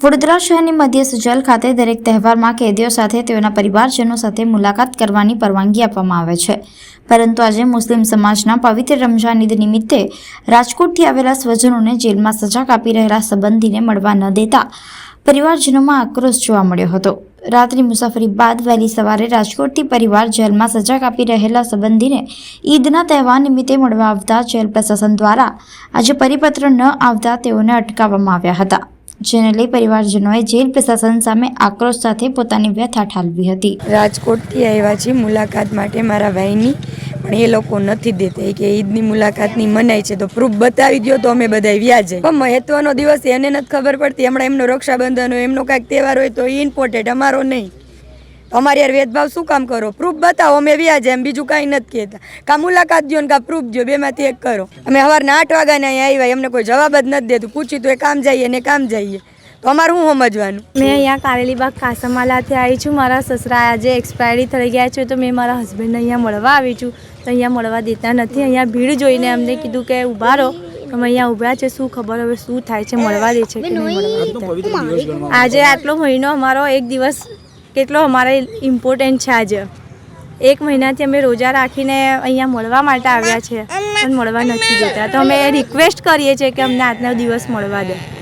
વડોદરા શહેરની મધ્ય સુજલ ખાતે દરેક તહેવારમાં કેદીઓ સાથે તેઓના પરિવારજનો સાથે મુલાકાત કરવાની પરવાનગી આપવામાં આવે છે. પરંતુ આજે મુસ્લિમ સમાજના પવિત્ર રમઝાન ઈદ નિમિત્તે રાજકોટથી આવેલા સ્વજનોને જેલમાં સજા કાપી રહેલા સંબંધીને મળવા ન દેતા પરિવારજનોમાં આક્રોશ જોવા મળ્યો હતો. રાત્રિ મુસાફરી બાદ વહેલી સવારે રાજકોટથી પરિવાર જેલમાં સજા કાપી રહેલા સંબંધીને ઈદના તહેવાર નિમિત્તે મળવા આવતા જેલ પ્રશાસન દ્વારા આજે પરિપત્ર ન આવતા તેઓને અટકાવવામાં આવ્યા હતા, જેને લઈ પરિવારજનોએ જેલ પ્રશાસન સામે આક્રોશ સાથે પોતાની વ્યથા ઠાલવી હતી. રાજકોટથી આવ્યા છીએ મુલાકાત માટે મારા ભાઈની પણ એ લોકો નથી દેતા. કે ઈદની મુલાકાતની મનાઈ છે. તો પ્રૂફ બતાવી દો તો અમે બધા વ્યાજ પણ મહત્વનો દિવસ એને નથી ખબર પડતી. હમણાં એમનો રક્ષાબંધન હોય, એમનો કાંઈક તહેવાર હોય તો ઇમ્પોર્ટેન્ટ અમારો નહીં. અમારે યાર ભેદભાવ શું કામ કરો? પ્રૂફ બતાવો, અમે વ્યાજ એમ બીજું કાંઈ નથી કહેતા. કા મુલાકાત દો ને કા પ્રૂફ દો બેમાંથી એક કરો. અમે સવારના આઠ વાગ્યાને અહીંયા આવ્યા, એમને કોઈ જવાબ જ નથી દેતું. પૂછી તો એ કામ જઈએ ને કામ જઈએ. તો અમારે શું સમજવાનું? મેં અહીંયા કારેલીબાગ કાસમાલાથી આવી છું. મારા સસરા આજે એક્સપાયરી થઈ ગયા છે, તો મેં મારા હસબન્ડને અહીંયા મળવા આવી છું. તો અહીંયા મળવા દેતા નથી. અહીંયા ભીડ જોઈને અમને કીધું કે ઊભા રહો અમે અહીંયા ઊભા છે, શું ખબર હવે શું થાય છે, મળવા દે છે આજે આટલો મહિનો અમારો એક દિવસ કેટલો અમારે ઇમ્પોર્ટન્ટ છે આજે. એક મહિનાથી અમે રોજા રાખીને અહીંયા મળવા માટે આવ્યા છે, પણ મળવા નથી દેતા. તો અમે રિક્વેસ્ટ કરીએ છીએ કે અમને આજનો દિવસ મળવા દે.